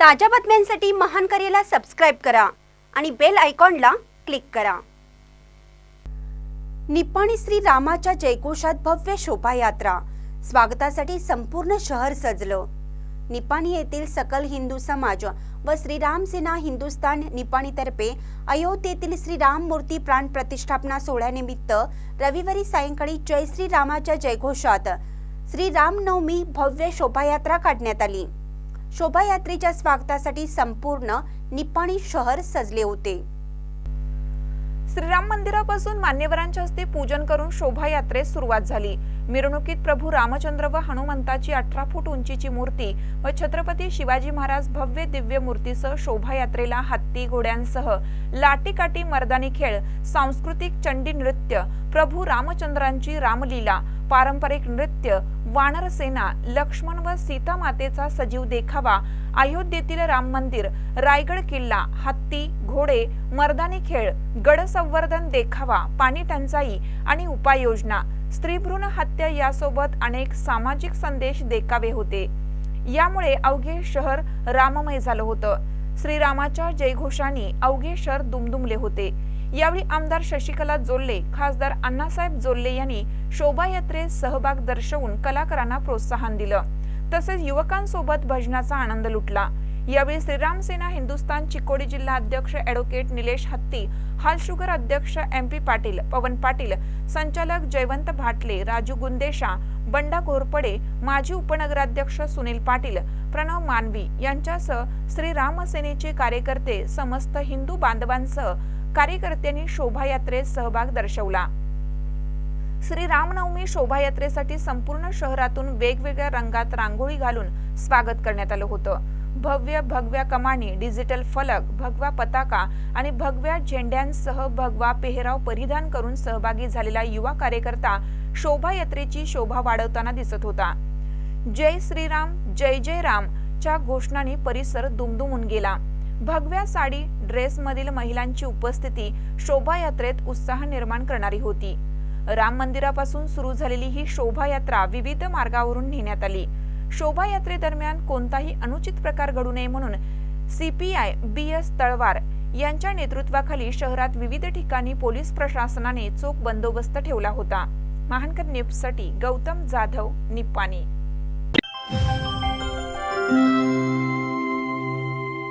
ताज्या बातम्यांसाठी महान करेला सबस्क्राईब करा आणि बेल आयकॉनला क्लिक करा. निप्पाणी श्री रामाच्या जयघोषात भव्य शोभायात्रा. स्वागतासाठी संपूर्ण शहर सजलं. निपाणी येथील सकल हिंदू समाज व श्रीराम सेना हिंदुस्तान निपाणीतर्फे अयोध्येतील श्रीराम मूर्ती प्राण प्रतिष्ठापना सोहळ्यानिमित्त रविवारी सायंकाळी जय श्रीरामाच्या जयघोषात श्री रामनवमी भव्य शोभायात्रा काढण्यात आली. शोभायात्रेच्या स्वागतासाठी संपूर्ण निपाणी शहर सजले होते. श्रीराम मंदिरापासून मान्यवरांच्या हस्ते पूजन करून शोभायात्रेस सुरुवात झाली. मिरवणुकीत प्रभू रामचंद्र व हनुमंताची अठरा फूट उंचीची मूर्ती व छत्रपती शिवाजी महाराज भव्य दिव्य मूर्तीसह शोभायात्रेला हत्ती घोड्यांसह लाटीकाठी मर्दानी खेळ सांस्कृतिक चंडी नृत्य प्रभू रामचंद्रांची रामलीला पारंपरिक नृत्य वानर सेना लक्ष्मण व सीता मातेचा सजीव देखावा अयोध्येतील राम मंदिर रायगड किल्ला हत्ती घोडे मर्दानी खेळ गड संवर्धन देखावा पाणी टंचाई आणि उपाययोजना स्त्रीभ्रूण हत्या यासोबत अनेक सामाजिक संदेश देखावे होते. यामुळे अवघे शहर राममय झालं होतं. श्रीरामाच्या जयघोषाने अवघे शहर दुमदुमले होते. यावेळी आमदार शशिकला जोल्ले खासदार अण्णासाहेब जोल्ले यांनी शोभायात्रेत सहभाग दर्शवून कलाकारांना प्रोत्साहन दिलं. तसेच युवकांसोबत भजनाचा आनंद लुटला. यावेळी श्रीराम सेना हिंदुस्थान चिकोडी जिल्हा अध्यक्ष ॲडव्होकेट निलेश हत्ती हाल शुगर अध्यक्ष एम पी पाटील पवन पाटील संचालक जयवंत भाटले राजू गुंदेशा बंडा घोरपडे माजी उपनगराध्यक्ष सुनील पाटील प्रणव मानवी यांच्यासह श्रीराम सेनेचे कार्यकर्ते समस्त हिंदू बांधवांसह कार्यकर्त्यांनी शोभायात्रेत सहभाग दर्शवला. श्री रामनवमी शोभायात्रेसाठी संपूर्ण शहरातून वेगवेगळ्या रंगात रांगोळी घालून स्वागत करण्यात आलं होतं. भव्य भगव्या कमानी डिजिटल फलक भगवा पताका आणि भगव्या झेंड्यांसह भगवा पेहराव परिधान करून सहभागी झालेला युवा कार्यकर्ता शोभायात्रेची शोभा वाढवताना दिसत होता. जय श्रीराम जय जय राम च्या घोषणाने परिसर दुमदुमून गेला. भगव्या साडी ड्रेसमधील महिलांची उपस्थिती शोभायात्रेत उत्साह निर्माण करणारी होती. राम मंदिरापासून सुरू झालेली ही शोभायात्रा विविध मार्गावरून नेण्यात आली. शोभायात्रेदरम्यान कोणताही अनुचित प्रकार घडू नये म्हणून सीपीआय बी एस तळवार यांच्या नेतृत्वाखाली शहरात विविध ठिकाणी पोलीस प्रशासनाने चोख बंदोबस्त ठेवला होता. महानकर न्यूजसाठी गौतम जाधव निप्पाणी.